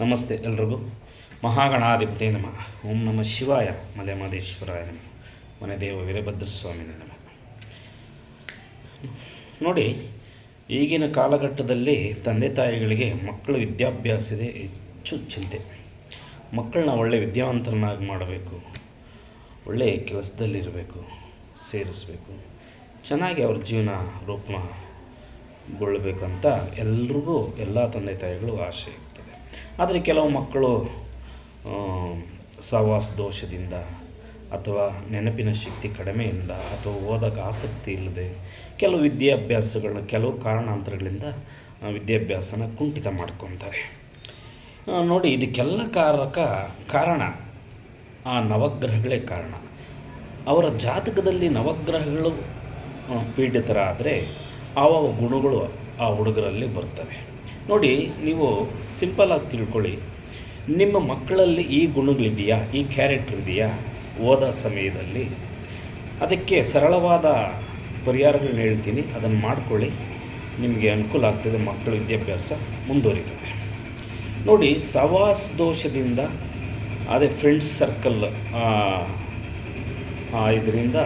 ನಮಸ್ತೆ ಎಲ್ರಿಗೂ. ಮಹಾಗಣಾಧಿಪತಿ ನಮ. ಓಂ ನಮ ಶಿವಾಯ ಮಲೆ ಮಹದೇಶ್ವರಾಯ ನಮ. ಮನೆ ದೇವ ವೀರಭದ್ರಸ್ವಾಮಿ ನಮ. ನೋಡಿ, ಈಗಿನ ಕಾಲಘಟ್ಟದಲ್ಲಿ ತಂದೆ ತಾಯಿಗಳಿಗೆ ಮಕ್ಕಳ ವಿದ್ಯಾಭ್ಯಾಸದ ಹೆಚ್ಚು ಚಿಂತೆ. ಮಕ್ಕಳನ್ನ ಒಳ್ಳೆ ವಿದ್ಯಾವಂತರನ್ನಾಗಿ ಮಾಡಬೇಕು ಒಳ್ಳೆಯ ಕೆಲಸದಲ್ಲಿರಬೇಕು, ಸೇರಿಸಬೇಕು, ಚೆನ್ನಾಗಿ ಅವ್ರ ಜೀವನ ರೂಪಗೊಳ್ಳಬೇಕಂತ ಎಲ್ರಿಗೂ ಎಲ್ಲ ತಂದೆ ತಾಯಿಗಳು ಆಸೆ ಇರ್ತದೆ ಆದರೆ ಕೆಲವು ಮಕ್ಕಳು ಸಹವಾಸ ದೋಷದಿಂದ ಅಥವಾ ನೆನಪಿನ ಶಕ್ತಿ ಕಡಿಮೆಯಿಂದ ಅಥವಾ ಓದೋಕ್ಕೆ ಆಸಕ್ತಿ ಇಲ್ಲದೆ ಕೆಲವು ವಿದ್ಯಾಭ್ಯಾಸಗಳನ್ನ, ಕೆಲವು ಕಾರಣಾಂತರಗಳಿಂದ ವಿದ್ಯಾಭ್ಯಾಸನ ಕುಂಠಿತ ಮಾಡ್ಕೊತಾರೆ. ನೋಡಿ, ಇದಕ್ಕೆಲ್ಲ ಕಾರಕ, ಕಾರಣ ಆ ನವಗ್ರಹಗಳೇ ಕಾರಣ. ಅವರ ಜಾತಕದಲ್ಲಿ ನವಗ್ರಹಗಳು ಪೀಡಿತರಾದರೆ ಆವ ಗುಣಗಳು ಆ ಹುಡುಗರಲ್ಲಿ ಬರ್ತವೆ. ನೋಡಿ, ನೀವು ಸಿಂಪಲಾಗಿ ತಿಳ್ಕೊಳ್ಳಿ. ನಿಮ್ಮ ಮಕ್ಕಳಲ್ಲಿ ಈ ಗುಣಗಳಿದೆಯಾ? ಈ ಕ್ಯಾರೆಕ್ಟರ್ ಇದೆಯಾ? ಓದ ಸಮಯದಲ್ಲಿ. ಅದಕ್ಕೆ ಸರಳವಾದ ಪರಿಹಾರಗಳನ್ನ ಹೇಳ್ತೀನಿ. ಅದನ್ನು ಮಾಡ್ಕೊಳ್ಳಿ. ನಿಮಗೆ ಅನುಕೂಲ ಆಗ್ತದೆ, ಮಕ್ಕಳ ವಿದ್ಯಾಭ್ಯಾಸ ಮುಂದುವರಿತದೆ. ನೋಡಿ, ಸವಾಸ್ ದೋಷದಿಂದ, ಅದೇ ಫ್ರೆಂಡ್ಸ್ ಸರ್ಕಲ್ ಇದರಿಂದ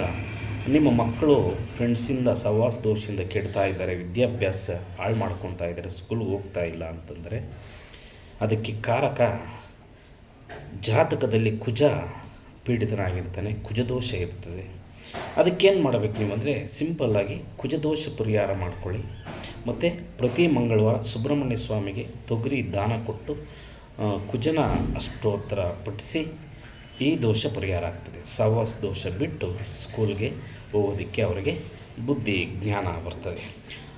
ನಿಮ್ಮ ಮಕ್ಕಳು ಫ್ರೆಂಡ್ಸಿಂದ ಸವಾಸ್ ದೋಷದಿಂದ ಕೆಡ್ತಾ ಇದ್ದಾರೆ, ವಿದ್ಯಾಭ್ಯಾಸ ಹಾಳು ಮಾಡ್ಕೊತಾ ಇದ್ದಾರೆ ಸ್ಕೂಲ್ಗೆ ಹೋಗ್ತಾ ಇಲ್ಲ ಅಂತಂದರೆ ಅದಕ್ಕೆ ಕಾರಕ ಜಾತಕದಲ್ಲಿ ಕುಜ ಪೀಡಿತನಾಗಿರ್ತಾನೆ ಕುಜದೋಷ ಇರ್ತದೆ. ಅದಕ್ಕೇನು ಮಾಡಬೇಕು ನೀವು ಅಂದರೆ ಸಿಂಪಲ್ಲಾಗಿ ಕುಜದೋಷ ಪರಿಹಾರ ಮಾಡಿಕೊಳ್ಳಿ. ಮತ್ತು ಪ್ರತಿ ಮಂಗಳವಾರ ಸುಬ್ರಹ್ಮಣ್ಯ ಸ್ವಾಮಿಗೆ ತೊಗರಿ ದಾನ ಕೊಟ್ಟು ಕುಜನ ಅಷ್ಟೋತ್ತರ ಪಠಿಸಿ ಈ ದೋಷ ಪರಿಹಾರ ಆಗ್ತದೆ. ಸಹವಾಸ ದೋಷ ಬಿಟ್ಟು ಸ್ಕೂಲ್ಗೆ ಹೋಗೋದಕ್ಕೆ ಅವರಿಗೆ ಬುದ್ಧಿ, ಜ್ಞಾನ ಬರ್ತದೆ.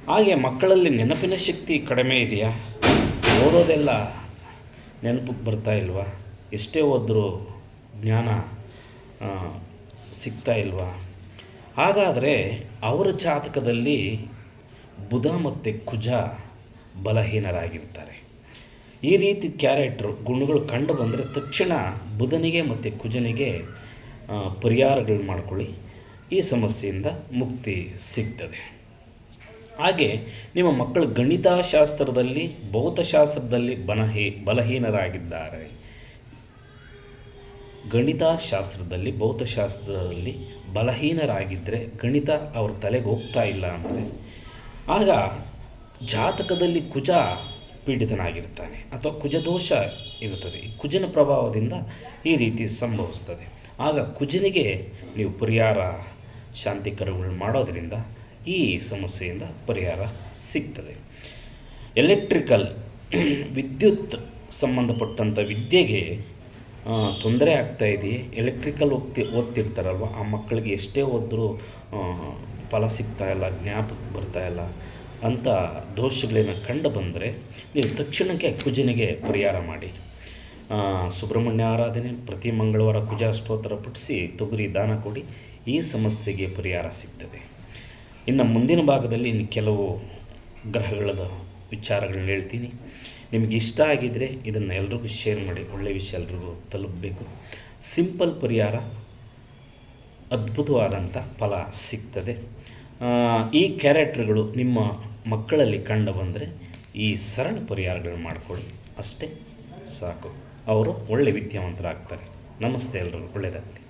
ಹಾಗೆ ಮಕ್ಕಳಲ್ಲಿ ನೆನಪಿನ ಶಕ್ತಿ ಕಡಿಮೆ ಇದೆಯಾ? ಓದೋದೆಲ್ಲ ನೆನಪಿಗೆ ಬರ್ತಾ ಇಲ್ವಾ? ಎಷ್ಟೇ ಓದ್ರೂ ಜ್ಞಾನ ಸಿಗ್ತಾ ಇಲ್ವಾ? ಹಾಗಾದರೆ ಅವರ ಜಾತಕದಲ್ಲಿ ಬುಧ ಮತ್ತು ಕುಜ ಬಲಹೀನರಾಗಿರ್ತಾರೆ. ಈ ರೀತಿ ಕ್ಯಾರೆಕ್ಟ್ರು ಗುಣಗಳು ಕಂಡು ಬಂದರೆ ತಕ್ಷಣ ಬುಧನಿಗೆ ಮತ್ತು ಕುಜನಿಗೆ ಪರಿಹಾರಗಳು ಮಾಡ್ಕೊಳ್ಳಿ. ಈ ಸಮಸ್ಯೆಯಿಂದ ಮುಕ್ತಿ ಸಿಗ್ತದೆ. ಹಾಗೆ ನಿಮ್ಮ ಮಕ್ಕಳು ಗಣಿತಶಾಸ್ತ್ರದಲ್ಲಿ, ಭೌತಶಾಸ್ತ್ರದಲ್ಲಿ ಬಲಹೀ ಬಲಹೀನರಾಗಿದ್ದಾರೆ. ಗಣಿತಶಾಸ್ತ್ರದಲ್ಲಿ, ಭೌತಶಾಸ್ತ್ರದಲ್ಲಿ ಬಲಹೀನರಾಗಿದ್ದರೆ ಗಣಿತ ಅವ್ರ ತಲೆಗೆ ಹೋಗ್ತಾ ಇಲ್ಲ ಅಂದರೆ, ಆಗ ಜಾತಕದಲ್ಲಿ ಕುಜ ಪೀಡಿತನಾಗಿರ್ತಾನೆ ಅಥವಾ ಕುಜದೋಷ ಇರುತ್ತದೆ. ಕುಜನ ಪ್ರಭಾವದಿಂದ ಈ ರೀತಿ ಸಂಭವಿಸ್ತದೆ. ಆಗ ಕುಜನಿಗೆ ನೀವು ಪರಿಹಾರ, ಶಾಂತಿ ಕರುಗಳನ್ನು ಮಾಡೋದರಿಂದ ಈ ಸಮಸ್ಯೆಯಿಂದ ಪರಿಹಾರ ಸಿಗ್ತದೆ. ಎಲೆಕ್ಟ್ರಿಕಲ್ ವಿದ್ಯುತ್ ಸಂಬಂಧಪಟ್ಟಂಥ ವಿದ್ಯೆಗೆ ತೊಂದರೆ ಆಗ್ತಾ ಇದೆಯೇ? ಎಲೆಕ್ಟ್ರಿಕಲ್ ಓದ್ತಿ, ಓದ್ತಿರ್ತಾರಲ್ವ? ಆ ಮಕ್ಕಳಿಗೆ ಎಷ್ಟೇ ಓದಿದ್ರೂ ಫಲ ಸಿಗ್ತಾಯಿಲ್ಲ ಜ್ಞಾಪಕ ಬರ್ತಾ ಇಲ್ಲ. ಅಂಥ ದೋಷಗಳೇನು ಕಂಡು ಬಂದರೆ ನೀವು ತಕ್ಷಣಕ್ಕೆ ಕುಜನಿಗೆ ಪರಿಹಾರ ಮಾಡಿ. ಸುಬ್ರಹ್ಮಣ್ಯ ಆರಾಧನೆ, ಪ್ರತಿ ಮಂಗಳವಾರ ಕುಜಾ ಸ್ತೋತ್ರ ಪಠಿಸಿ ತೊಗರಿ ದಾನ ಕೊಡಿ, ಈ ಸಮಸ್ಯೆಗೆ ಪರಿಹಾರ ಸಿಗ್ತದೆ. ಇನ್ನು ಮುಂದಿನ ಭಾಗದಲ್ಲಿ ಇನ್ನು ಕೆಲವು ಗ್ರಹಗಳದ ವಿಚಾರಗಳನ್ನ ಹೇಳ್ತೀನಿ. ನಿಮಗೆ ಇಷ್ಟ ಆಗಿದ್ದರೆ ಇದನ್ನು ಎಲ್ರಿಗೂ ಶೇರ್ ಮಾಡಿ ಒಳ್ಳೆಯ ವಿಷಯ ಎಲ್ರಿಗೂ ತಲುಪಬೇಕು. ಸಿಂಪಲ್ ಪರಿಹಾರ ಅದ್ಭುತವಾದಂಥ ಫಲ ಸಿಗ್ತದೆ. ಈ ಕ್ಯಾರೆಕ್ಟ್ರ್ಗಳು ನಿಮ್ಮ ಮಕ್ಕಳಲ್ಲಿ ಕಂಡು ಬಂದರೆ ಈ ಸರಳ ಪರಿಹಾರಗಳನ್ನು ಮಾಡಿಕೊಳ್ಳಿ. ಅಷ್ಟೇ ಸಾಕು. ಅವರು ಒಳ್ಳೆ ವಿದ್ಯಾವಂತರಾಗ್ತಾರೆ. ನಮಸ್ತೆ ಎಲ್ಲರೂ ಒಳ್ಳೆಯದಾಗಲಿ.